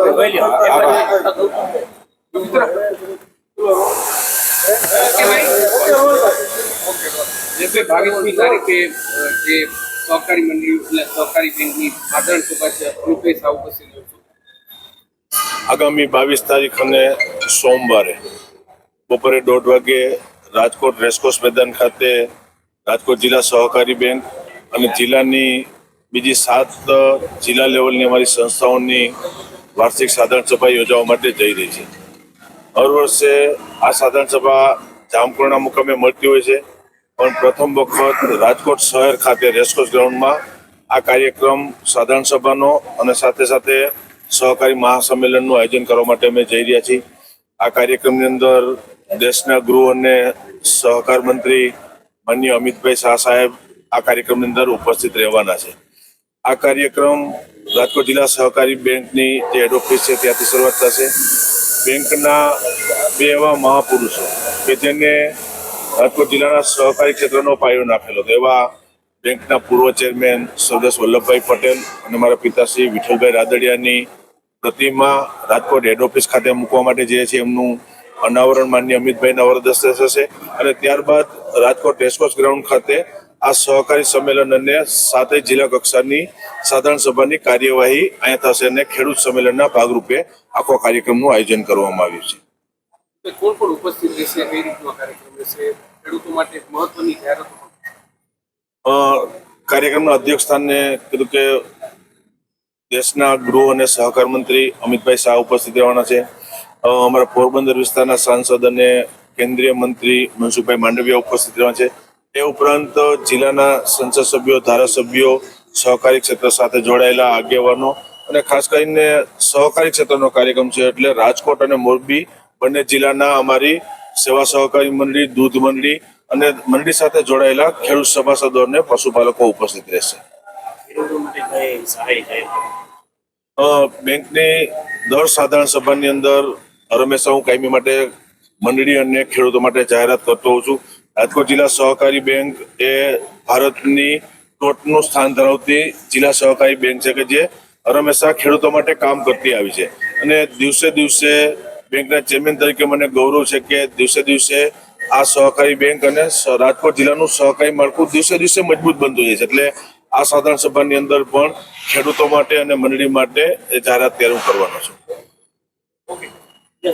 સહકારી આગામી બાવીસ તારીખ અને સોમવારે બપોરે દોઢ વાગે રાજકોટ રેસકોર્સ મેદાન ખાતે રાજકોટ જિલ્લા સહકારી બેંક અને જિલ્લાની બીજી સાત જિલ્લા લેવલની અમારી સંસ્થાઓની વાર્ષિક સાધારણ સભા યોજવા માટે જઈ રહી છે. હર વર્ષે આ સાધારણ સભા જામકુરના મુકામે મળતી હોય છે. પણ પ્રથમ વખત રાજકોટ શહેર ખાતે રેસકોર્સ ગ્રાઉન્ડમાં આ કાર્યક્રમ સાધારણ સભાનો અને સાથે સાથે સહકારી મહાસંમેલનનું આયોજન કરવા માટે અમે જઈ રહ્યા છીએ. આ કાર્યક્રમની અંદર દેશના ગૃહ અને સહકાર મંત્રી માન્ય અમિતભાઈ શાહ સાહેબ આ કાર્યક્રમની અંદર ઉપસ્થિત રહેવાના છે. આ કાર્યક્રમ રાજકોટ જિલ્લા સહકારી બેંકની જે હેડ ઓફિસ છે ત્યાંથી શરૂઆત થશે. બેંકના બે એવા મહાપુરુષો કે જેને રાજકોટ જિલ્લાના સહકારી ક્ષેત્રનો પાયો નાખેલો હતો. એવા બેંકના પૂર્વ ચેરમેન સરદાર વલ્લભભાઈ પટેલ અને મારા પિતાશ્રી વિઠ્ઠલભાઈ રાદડિયાની પ્રતિમા રાજકોટ હેડ ઓફિસ ખાતે મૂકવા માટે જે છે એમનું અનાવરણ માન્ય અમિતભાઈ નવરદસ્ત થશે. અને ત્યારબાદ રાજકોટ રેસકોર્સ ગ્રાઉન્ડ ખાતે આ સહકારી સંમેલન અને સાતેય જિલ્લા કક્ષાની સાધારણ સભાની કાર્યવાહી અહીંયા થશે અને ખેડૂત સંમેલનના ભાગરૂપે આખો કાર્યક્રમનું આયોજન કરવામાં આવ્યું છે. કોણ કોણ ઉપસ્થિત રહેશે? કઈ રીતનો કાર્યક્રમ રહેશે? ખેડૂતો માટે મહત્વની જાહેરાતો કાર્યક્રમના અધ્યક્ષ સ્થાને કીધું કે દેશના ગૃહ અને સહકાર મંત્રી અમિતભાઈ શાહ ઉપસ્થિત રહેવાના છે. અમારા પોરબંદર વિસ્તારના સાંસદ અને કેન્દ્રીય મંત્રી મનસુખભાઈ માંડવિયા ઉપસ્થિત રહેવાના છે. એ ઉપરાંત જિલ્લાના સંસદ સભ્યો ધારાસભ્યો, સહકારી ક્ષેત્ર સાથે જોડાયેલા આગેવાનો અને ખાસ કરીને સહકારી ક્ષેત્રનો કાર્યક્રમ છે એટલે રાજકોટ અને મોરબી બંને જિલ્લાના અમારી સેવા સહકારી મંડળી, દૂધ મંડળી અને મંડળી સાથે જોડાયેલા ખેડૂત સભાસદો અને પશુપાલકો ઉપસ્થિત રહેશે. બેંકની દર સાધારણ સભાની અંદર હંમેશા હું કાયમી માટે મંડળી અને ખેડૂતો માટે જાહેરાત કરતો હોઉં છું. રાજકોટ જિલ્લા સહકારી બેંક એ ભારતની ટોચનું સ્થાન ધરાવતી જિલ્લા સહકારી બેંક છે કે જે હંમેશા ખેડૂતો માટે કામ કરતી આવી છે. અને દિવસે દિવસે બેંકના ચેરમેન તરીકે મને ગૌરવ છે કે દિવસે દિવસે આ સહકારી બેંક અને રાજકોટ જિલ્લાનું સહકારી માળખું દિવસે દિવસે મજબૂત બનતું જાય છે. એટલે આ સાધારણ સભાની અંદર પણ ખેડૂતો માટે અને મંડળી માટે એ જાહેરાત ત્યારે હું કરવાનો છું.